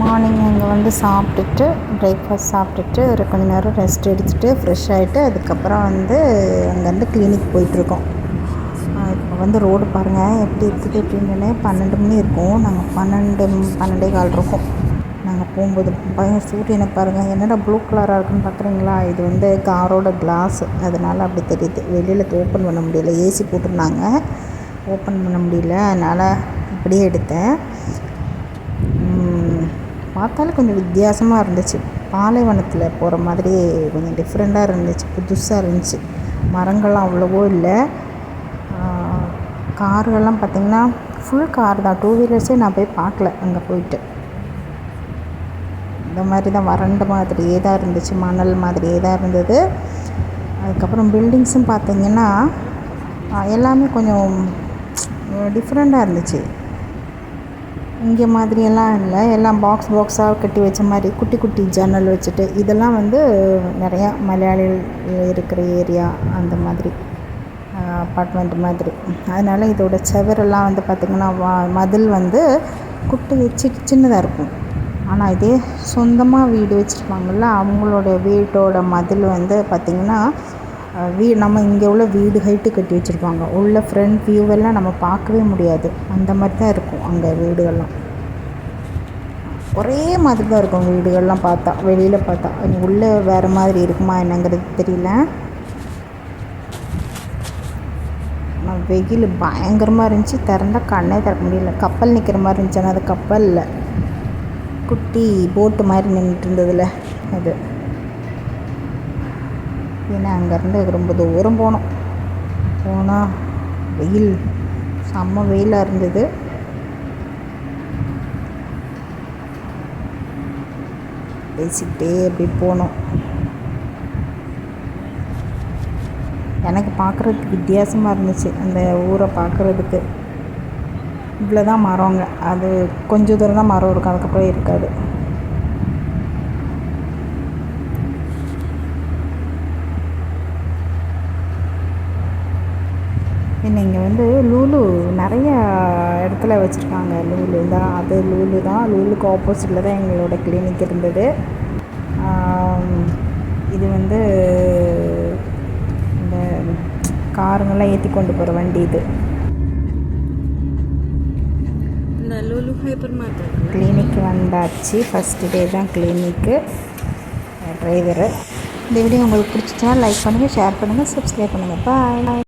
Morning இங்கே வந்து சாப்பிட்டுட்டு பிரேக்ஃபாஸ்ட் சாப்பிட்டுட்டு ஒரு கொஞ்ச நேரம் ரெஸ்ட் எடுத்துகிட்டு ஃப்ரெஷ் ஆகிட்டு அதுக்கப்புறம் வந்து அங்கேருந்து கிளினிக் போயிட்டுருக்கோம். இப்போ வந்து ரோடு பாருங்கள் எப்படி இருக்குது அப்படின்னு பன்னெண்டு மணி இருக்கும். நாங்கள் பன்னெண்டு பன்னெண்டே கால் இருக்கோம். நாங்கள் போகும்போது பயம் சூரியனை பாருங்கள் என்னடா ப்ளூ கலராக இருக்குன்னு பார்க்குறீங்களா? இது வந்து காரோட கிளாஸ் அதனால் அப்படி தெரியுது. வெளியில் ஓப்பன் பண்ண முடியல. ஏசி போட்டிருந்தாங்க. ஓப்பன் பண்ண முடியல. அதனால் அப்படியே எடுத்தேன். பார்த்தாலும் கொஞ்சம் வித்தியாசமாக இருந்துச்சு. பாலைவனத்தில் போகிற மாதிரி கொஞ்சம் டிஃப்ரெண்ட்டாக இருந்துச்சு. புதுசாக இருந்துச்சு. மரங்கள்லாம் அவ்வளவோ இல்லை. கார்கள்லாம் பார்த்திங்கன்னா ஃபுல் கார் தான். டூ வீலர்ஸே நான் போய் பார்க்கல அங்கே போயிட்டு. இந்த மாதிரி தான் வறண்ட மாதிரியே தான் இருந்துச்சு. மணல் மாதிரியே தான் இருந்தது. அதுக்கப்புறம் பில்டிங்ஸும் பார்த்திங்கன்னா எல்லாமே கொஞ்சம் டிஃப்ரெண்ட்டாக இருந்துச்சு. இங்கே மாதிரியெல்லாம் இல்லை. எல்லாம் பாக்ஸ் பாக்ஸாக கட்டி வச்ச மாதிரி குட்டி குட்டி ஜன்னல் வச்சுட்டு இதெல்லாம் வந்து நிறையா மலையாளிகள் இருக்கிற ஏரியா அந்த மாதிரி அப்பார்ட்மெண்ட் மாதிரி. அதனால் இதோட செவரெல்லாம் வந்து பார்த்திங்கன்னா வா மதில் வந்து குட்டி சி சின்னதாக இருக்கும். ஆனால் இதே சொந்தமாக வீடு வச்சுருப்பாங்கள்ல அவங்களோட வீட்டோட மதில் வந்து பார்த்திங்கன்னா வீ நம்ம இங்கே உள்ள வீடு ஹைட்டு கட்டி வச்சுருப்பாங்க. உள்ள ஃப்ரண்ட் வியூவெல்லாம் நம்ம பார்க்கவே முடியாது. அந்த மாதிரி தான் இருக்கும் அங்கே வீடுகள்லாம். ஒரே மாதிரி தான் இருக்கும் வீடுகள்லாம் பார்த்தா வெளியில் பார்த்தா. உள்ளே வேறு மாதிரி இருக்குமா என்னங்கிறது தெரியல. வெயில் பயங்கரமாக இருந்துச்சு. திறந்தால் கண்ணே திறக்க முடியல. கப்பல் நிற்கிற மாதிரி இருந்துச்சு. ஆனால் அது கப்பலில் குட்டி போட்டு மாதிரி நின்றுட்டு இருந்ததில்ல அது. ஏன்னா அங்கேருந்து ரொம்ப தூரம் போனோம். போனால் வெயில் செம்ம வெயிலாக இருந்தது. பேசிக்கிட்டே அப்படி போனோம். எனக்கு பார்க்குறதுக்கு வித்தியாசமாக இருந்துச்சு அந்த ஊரை பார்க்குறதுக்கு. இவ்வளோ தான் மரங்க அது கொஞ்சம் தூரம் தான் மரம் இருக்கும் அதுக்கப்புறம் இருக்காது. என்ன இங்கே வந்து லூலு நிறைய இடத்துல வச்சுருக்காங்க. லூலு தான் அது லூலு தான். லூலுக்கு ஆப்போசிட்டில் தான் எங்களோட கிளினிக் இருந்தது. இது வந்து இந்த காருங்கெல்லாம் ஏற்றி கொண்டு போகிற வண்டி இது. இந்த லுலு ஹைப்பர் மார்க்கெட் கிளினிக் வந்தாச்சு. ஃபஸ்ட்டு டே தான் கிளினிக்கு டிரைவரு இந்த வீடியோ உங்களுக்கு பிடிச்சிச்சா லைக் பண்ணுங்கள் ஷேர் பண்ணுங்கள் சப்ஸ்கிரைப் பண்ணுங்கள் பாய்